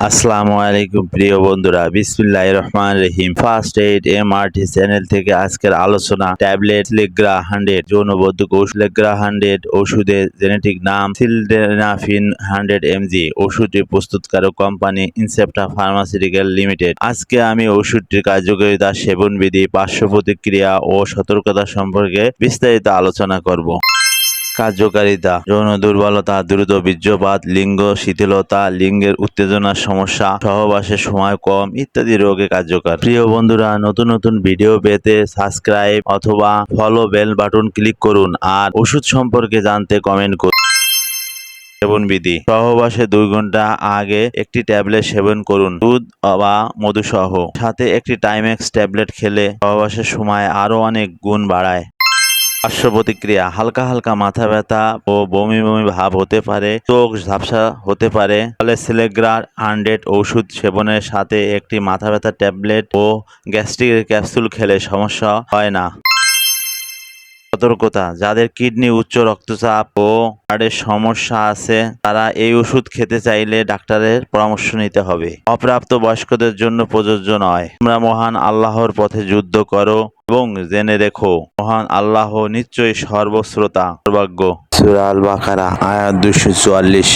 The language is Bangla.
আসসালামু আলাইকুম প্রিয় বন্ধুরা বিসমিল্লাহ রহমান রহিম। First aid M MRT channel থেকে আজকের আলোচনা ট্যাবলেট লেগ্রা হান্ড্রেড যৌনবদ্ধক ঔষধ লেগ্রা হান্ড্রেড ওষুধের জেনেটিক নাম সিলডেনাফিন হান্ড্রেড এমজি ওষুধটি প্রস্তুতকারক কোম্পানি ইনসেপ্টা ফার্মাসিউটিক্যাল লিমিটেড আজকে আমি ওষুধটির কার্যকারিতা সেবনবিধি পার্শ্ব প্রতিক্রিয়া ও সতর্কতা সম্পর্কে বিস্তারিত আলোচনা করব। কার্যকারিতা, যৌন দুর্বলতা, দ্রুত বীর্যপাত, লিঙ্গ শিথিলতা, লিঙ্গের উত্তেজনার সমস্যা সহবাসের সময় কম ইত্যাদি রোগে কার্যকর। প্রিয় বন্ধুরা, নতুন নতুন ভিডিও পেতে সাবস্ক্রাইব অথবা ফলো বেল বাটন ক্লিক করুন আর ওষুধ সম্পর্কে জানতে কমেন্ট করুন। সেবন বিধি, সহবাসে দুই ঘণ্টা আগে একটি ট্যাবলেট সেবন করুন, দুধ বা মধু সহ সাথে একটি টাইমেক্স ট্যাবলেট খেলে সহবাসের সময় আরও অনেক গুণ বাড়ায়। পার্শ্ব প্রতিক্রিয়া, হালকা হালকা মাথা ব্যথা ও বমি বমি ভাব হতে পারে, চোখ ঝাপসা হতে পারে। ফলে সিলেগ্রার হান্ড্রেড ওষুধ সেবনের সাথে একটি মাথা ব্যথা ট্যাবলেট ও গ্যাস্ট্রিকের ক্যাপসুল খেলে সমস্যা হয় না। সতর্কতা, যাদের কিডনি উচ্চ রক্তচাপ ও হার্টের সমস্যা আছে, তারা এই ওষুধ খেতে চাইলে ডাক্তারের পরামর্শ নিতে হবে। অপ্রাপ্ত বয়স্কদের জন্য প্রযোজ্য নয়। তোমরা মহান আল্লাহর পথে যুদ্ধ করো এবং জেনে রেখো মহান আল্লাহ নিশ্চয়ই সর্বশ্রোতা সর্বাজ্ঞ সুরা আল বাকারা আয়াত দুশো চুয়াল্লিশ।